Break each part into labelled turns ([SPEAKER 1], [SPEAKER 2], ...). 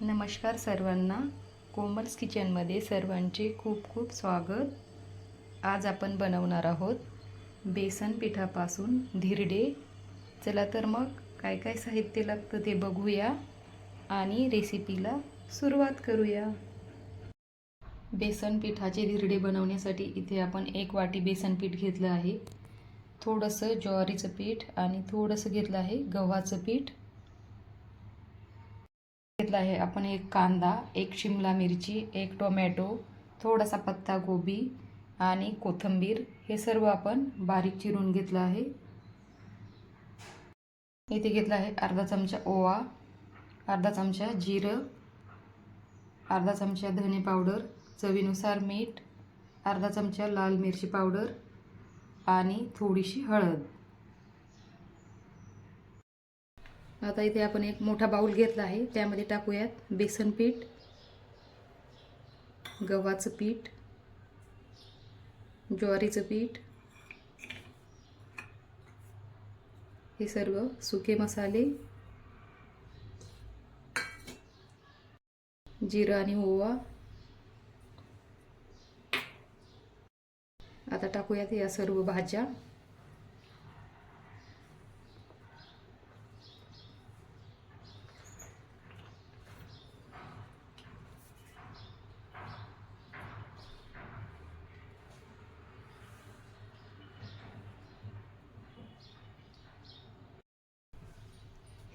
[SPEAKER 1] नमस्कार सर्वांना. कोमल्स किचनमध्ये सर्वांचे खूप खूप स्वागत. आज आपण बनवणार आहोत बेसन पिठापासून धिरडे. चला तर मग काय काय साहित्य लागतं ते बघूया आणि रेसिपीला सुरुवात करूया. बेसन पिठाचे धिरडे बनवण्यासाठी इथे आपण एक वाटी बेसन पीठ घेतलं आहे. थोडंसं ज्वारीचं पीठ आणि थोडंसं घेतलं आहे गव्हाचं पीठ. घेतला आहे. आपण एक कांदा एक शिमला मिरची एक टोमॅटो थोडासा पत्ता गोबी आणि कोथिंबीर हे सर्व आपण बारीक चिरून घेतलं आहे. इथे घेतलं आहे अर्धा चमचा ओवा अर्धा चमचा जिरं अर्धा चमचा धने पावडर चवीनुसार मीठ अर्धा चमचा लाल मिरची पावडर आणि थोडीशी हळद. आता इथे आपण एक मोठा बाऊल घेतला आहे. त्यामध्ये टाकूयात बेसन पीठ गव्हाचं पीठ ज्वारीचं पीठ. हे सर्व सुके मसाले जिरं आणि ओवा. आता टाकूयात या सर्व भाज्या.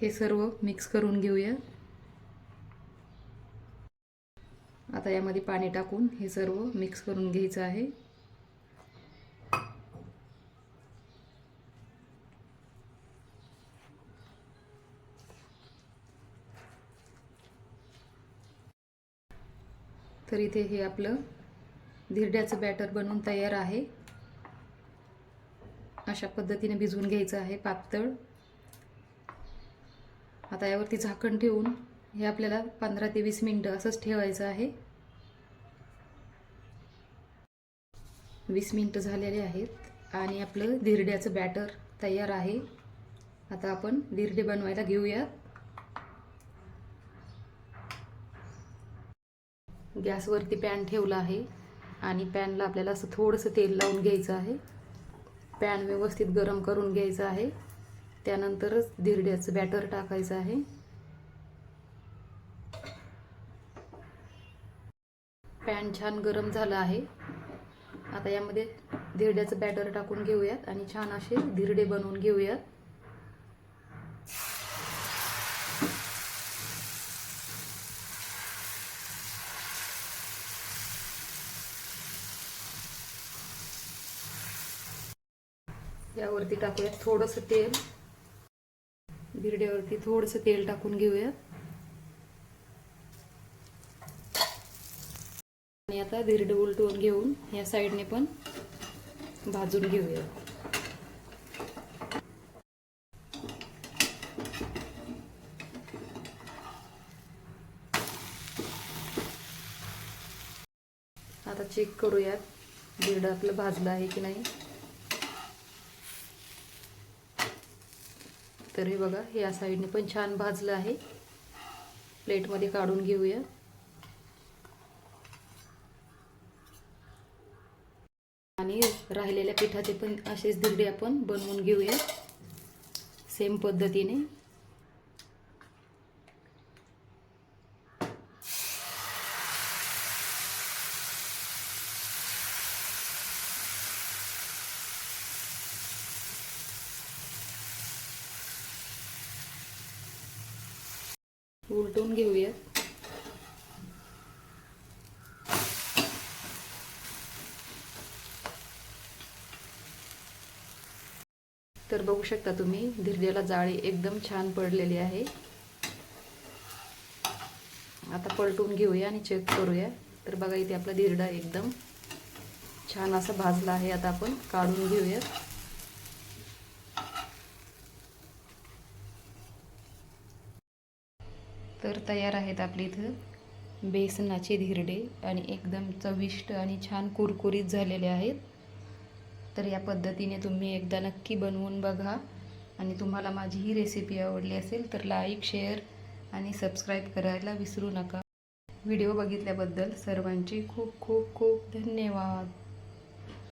[SPEAKER 1] हे सर्व मिक्स करून घेऊया. आता यामध्ये पाणी टाकून हे सर्व मिक्स करून घ्यायचं आहे. तर इथे हे आपलं धिरड्याचं बॅटर बनवून तयार आहे. अशा पद्धतीने भिजवून घ्यायचं आहे पातळ. आता यावरती झाकण ठेवून हे आपल्याला पंधरा ते वीस मिनटं असंच ठेवायचं आहे. वीस मिनटं झालेले आहेत आणि आपलं धिरड्याचं बॅटर तयार आहे. आता आपण धिरडे बनवायला घेऊया. गॅसवरती पॅन ठेवला आहे आणि पॅनला आपल्याला असं थोडंसं तेल लावून घ्यायचं आहे. पॅन व्यवस्थित गरम करून घ्यायचं आहे. त्यानंतरच धिरड्याचं बॅटर टाकायचं आहे. पॅन छान गरम झालं आहे. आता यामध्ये धिरड्याचं बॅटर टाकून घेऊयात आणि छान असे धिरडे बनवून घेऊयात. यावरती टाकूयात थोडंसं तेल. भिरड्यावरती थोडंसं तेल टाकून घेऊयात आणि आता धिरडे उलटवून घेऊन या साईडने पण भाजून घेऊया. आता चेक करूयात धिरडं आपलं भाजलं आहे की नाही. तर हे बघा या साईडने पण छान भाजलं आहे. प्लेटमध्ये काढून घेऊया. आणि राहिलेल्या पिठाचे पण असेच धिरडे आपण बनवून घेऊया. सेम पद्धतीने. उलटून घेऊया. तर बघू शकता तुम्ही धिरड्याला जाळी एकदम छान पडलेली आहे. आता पलटून घेऊया आणि चेक करूया. तर बघा इथे आपला धिरडा एकदम छान असा भाजला आहे. आता आपण काढून घेऊया तर तयार आहेत आपल्या इथं. बेसनाचे धिरडे आणि एकदम चविष्ट आणि छान कुरकुरीत झालेले आहेत. तर या पद्धतीने तुम्ही एकदा नक्की बनवून बघा. आणि तुम्हाला माझी ही रेसिपी आवडली असेल तर लाईक शेअर आणि सबस्क्राईब करायला विसरू नका. व्हिडिओ बघितल्याबद्दल सर्वांचे खूप खूप खूप धन्यवाद.